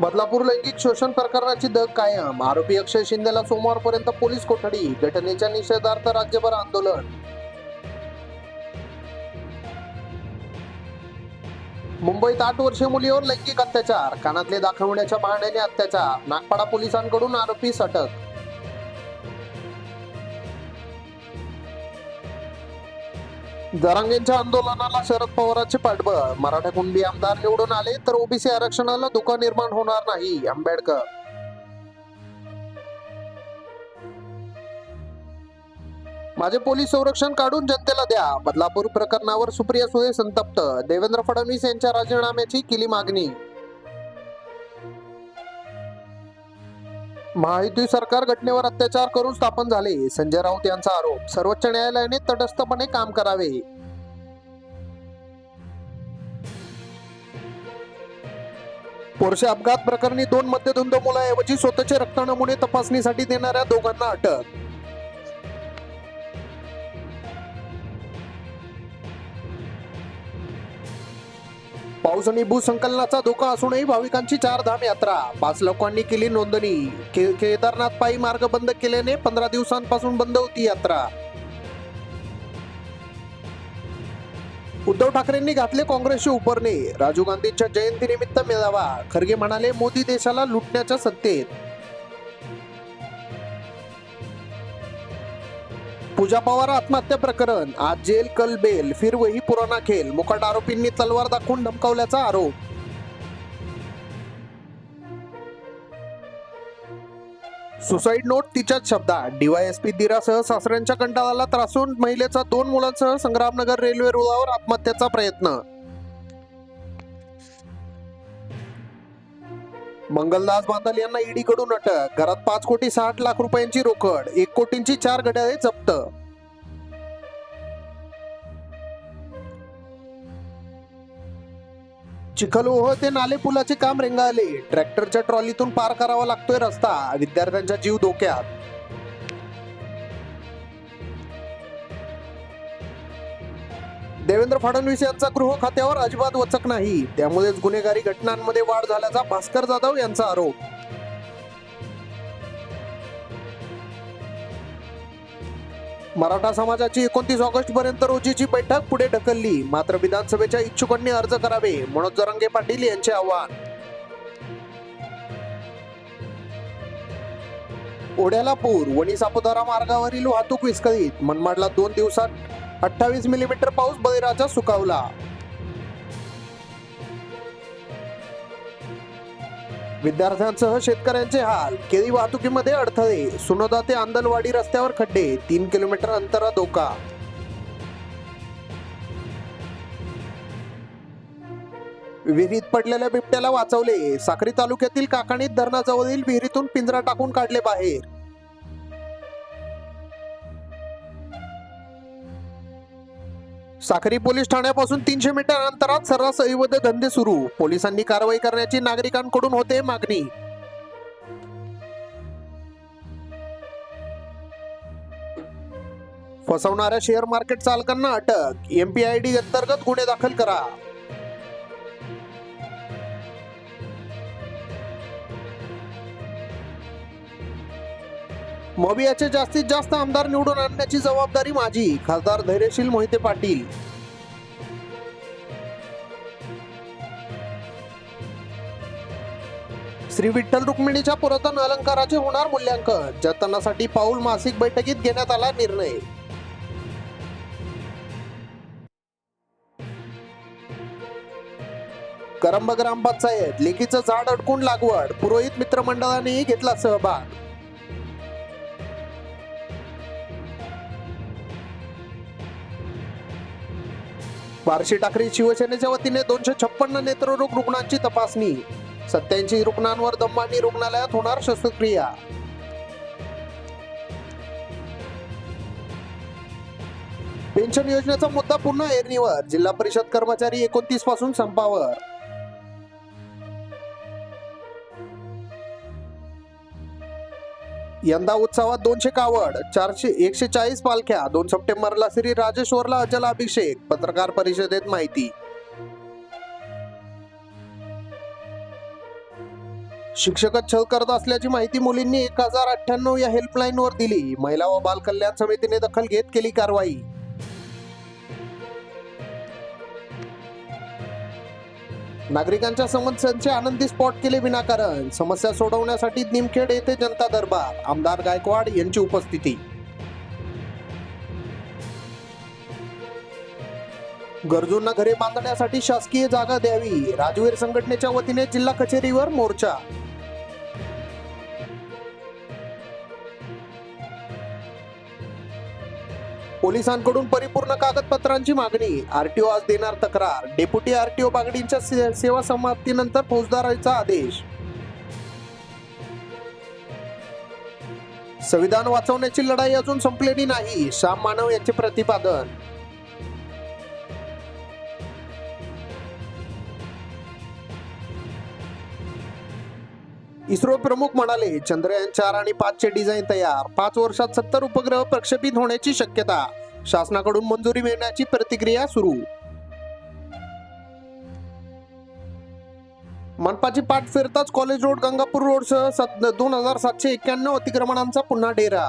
बदलापूर लैंगिक शोषण प्रकरणाची दग कायम. आरोपी अक्षय शिंदेला सोमवारपर्यंत पोलीस कोठडी घटनेच्या निषेधार्थ राज्यभर आंदोलन. मुंबईत आठ वर्षीय मुलीवर लैंगिक अत्याचार. कानातले दाखवण्याच्या बहाण्याने अत्याचार. नागपाडा पोलिसांकडून आरोपी अटक जरांगेंच्या आंदोलनाला शरद पवारांचे पाठबळ. मराठा कुणबी आमदार निवडून आले तर ओबीसी आरक्षणाला धोका निर्माण होणार नाही आंबेडकर. माझे पोलीस संरक्षण काढून जनतेला द्या. बदलापूर प्रकरणावर सुप्रिया सुळे संतप्त. देवेंद्र फडणवीस यांच्या राजीनाम्याची केली मागणी. महायुती सरकार घटनेवर अत्याचार करून स्थापन झाले. संजय राऊत यांचा आरोप सर्वोच्च न्यायालयाने तटस्थपणे काम करावे. पोरशे अपघात प्रकरणी दोन मध्यधुंद मुलाऐवजी स्वतःचे रक्त नमुने तपासणीसाठी देणाऱ्या दोघांना अटक. पाऊस आणि भूसंकलनाचा धोका असूनही भाविकांची चार धाम यात्रा. पाच लोकांनी केली नोंदणी. के- केदारनाथ पायी मार्ग बंद केल्याने पंधरा दिवसांपासून बंद होती यात्रा. उद्धव ठाकरेंनी घातले काँग्रेसचे उपरणे. राजीव गांधींच्या जयंतीनिमित्त मेळावा. खरगे म्हणाले मोदी देशाला लुटण्याच्या सत्तेत. पूजा पवार आत्महत्या प्रकरण आज जेल कल बेल फिर वही पुराना खेल मुकाट आरोपींनी तलवार दाखवून धमकावल्याचा आरोप. सुसाईड नोट तिच्याच शब्दात डीवायएसपी दिरासह सासऱ्यांच्या कंटाळाला त्रासून महिलेचा दोन मुलांसह संग्रामनगर रेल्वे रुळावर आत्महत्येचा प्रयत्न. मंगलदास बांदल यांना ईडीकडून अटक. घरात पाच कोटी साठ लाख रुपयांची रोकड एक कोटींची चार घड्याळे जप्त. चिखलोह ते नाले पुलाचे काम रेंगाळले. ट्रॅक्टरच्या ट्रॉलीतून पार करावा लागतोय रस्ता. विद्यार्थ्यांचा जीव धोक्यात. देवेंद्र फडणवीस यांचा गृह खात्यावर अजिबात वचक नाही. त्यामुळेच गुन्हेगारी घटनांमध्ये वाढ झाल्याचा भास्कर जाधव यांचा आरोप. मराठा समाजाची एकोणतीस ऑगस्ट पर्यंत रोजीची बैठक पुढे ढकलली. मात्र विधानसभेच्या इच्छुकांनी अर्ज करावे मनोज जरंगे पाटील यांचे आवाहन. ओढ्याला पूर वणी सापुतारा मार्गावरील वाहतूक विस्कळीत. मनमाडला दोन दिवसात अठ्ठावीस मिलीमीटर पाऊस बळीराजा सुकावला. विद्यार्थ्यांसह शेतकऱ्यांचे हाल. केळी वाहतुकीमध्ये अडथळे. सुनोदा ते आंदलवाडी रस्त्यावर खड्डे. तीन किलोमीटर अंतरा धोका. विहिरीत पडलेल्या बिबट्याला वाचवले. साक्री तालुक्यातील काकाणीत धरणाजवळील विहिरीतून पिंजरा टाकून काढले बाहेर. साखरी पोलीस ठाण्यापासून तीनशे मीटर अंतरात सर्रास अवैध धंदे सुरू. पोलिसांनी कारवाई करण्याची नागरिकांकडून होते मागणी. फसवणाऱ्या शेअर मार्केट चालकांना अटक. एमपीआयडी अंतर्गत गुन्हे दाखल करा. मबियाचे जास्तीत जास्त आमदार निवडून आणण्याची जबाबदारी माझी खासदार धैर्यशील मोहिते पाटील. श्री विठ्ठल रुक्मिणीच्या पुरातन अलंकाराचे होणार मूल्यांकन जतनासाठी पाऊल मासिक बैठकीत घेण्यात आला निर्णय. करंब ग्रामपंचायत लेखीचं झाड अडकून लागवड पुरोहित मित्रमंडळानेही घेतला सहभाग. बार्शी ठाकरे शिवसेनेच्या वतीने दोनशे छप्पन्न नेत्ररोग रुग्णांची तपासणी. सत्याऐंशी रुग्णांवर दम्मानी रुग्णालयात होणार शस्त्रक्रिया. पेन्शन योजनेचा मुद्दा पुन्हा एरणीवर. जिल्हा परिषद कर्मचारी एकोणतीसपासून संपावर. यंदा उत्सवात दोनशे कावड चारशे एकशे चाळीस पालख्या दोन सप्टेंबरला श्री राजेश्वरला अजल अभिषेक पत्रकार परिषदेत माहिती. शिक्षकच छळ करत असल्याची माहिती मुलींनी एक हजार अठ्ठ्याण्णव या हेल्पलाईनवर दिली. महिला व बाल कल्याण समितीने दखल घेत केली कारवाई. नागरिकांच्या समस्यांचे आनंदी स्पॉट केले विनाकारण. समस्या सोडवण्यासाठी निमखेड येथे जनता दरबार. आमदार गायकवाड यांची उपस्थिती. गरजूंना घरे बांधण्यासाठी शासकीय जागा द्यावी. राजवीर संघटनेच्या वतीने जिल्हा कचेरीवर मोर्चा. पोलिसांकडून परिपूर्ण कागदपत्रांची मागणी. आरटीओ आज देणार तक्रार. डेप्युटी आरटीओ बागडींच्या से- सेवा समाप्तीनंतर फौजदाराचा आदेश. संविधान वाचवण्याची लढाई अजून संपलेली नाही. श्याम मानव यांचे प्रतिपादन. इस्रो प्रमुख म्हणाले चंद्रयान चार आणि पाचचे डिझाईन तयार. पाच वर्षात सत्तर उपग्रह प्रक्षेपित होण्याची शक्यता. शासनाकडून मंजुरी मिळण्याची प्रतिक्रिया सुरू. मनपाची पाठ फिरताच कॉलेज रोड गंगापूर रोडसह दोन हजार सातशे एक्क्याण्णव अतिक्रमणांचा पुन्हा डेरा.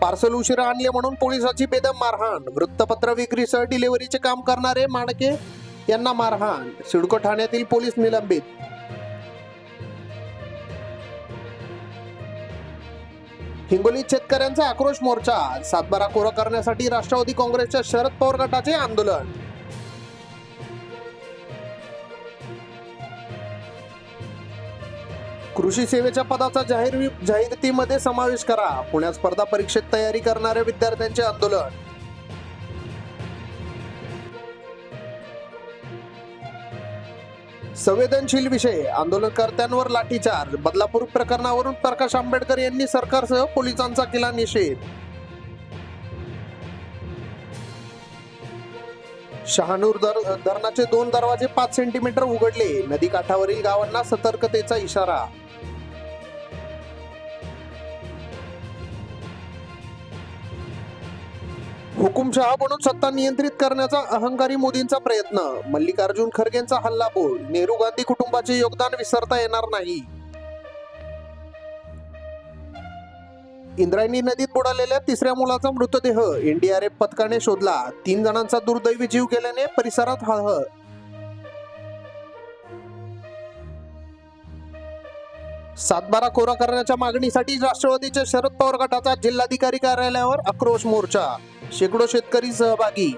पार्सल उशिरा आणले म्हणून पोलिसाची बेदम मारहाण. वृत्तपत्र विक्रीसह डिलिव्हरीचे काम करणारे माडके यांना मारहाण सिडको ठाण्यातील पोलीस निलंबित. हिंगोलीत शेतकऱ्यांचा आक्रोश मोर्चा. सातबारा कोरा करण्यासाठी राष्ट्रवादी काँग्रेसच्या शरद पवार गटाचे आंदोलन. कृषी सेवेच्या पदाचा जाहीर जाहिरातीमध्ये समावेश करा. पुण्यात स्पर्धा परीक्षेत तयारी करणाऱ्या विद्यार्थ्यांचे आंदोलन. संवेदनशील विषय आंदोलनकर्त्यांवर लाठीचार्ज बदलापूर प्रकरणावरून प्रकाश आंबेडकर यांनी सरकारसह पोलिसांचा केला निषेध. शहानूर दर धरणाचे दोन दरवाजे पाच सेंटीमीटर उघडले. नदी काठावरील गावांना सतर्कतेचा इशारा. हुकुमशहा म्हणून सत्ता नियंत्रित करण्याचा अहंकारी मोदींचा प्रयत्न. मल्लिकार्जुन खरगेंचा हल्लाबोल. नेहरू गांधी कुटुंबाचे योगदान विसरता येणार नाही. इंद्रायणी नदीत बुडालेल्या तिसऱ्या मुलाचा मृतदेह. एनडीआरएफ पथकाने शोधला. तीन जणांचा दुर्दैवी जीव गेल्याने परिसरात हळहळ. सातबारा कोरा करण्याच्या मागणीसाठी राष्ट्रवादीच्या शरद पवार गटाचा जिल्हाधिकारी कार्यालयावर आक्रोश मोर्चा. शेकडो शेतकरी सहभागी.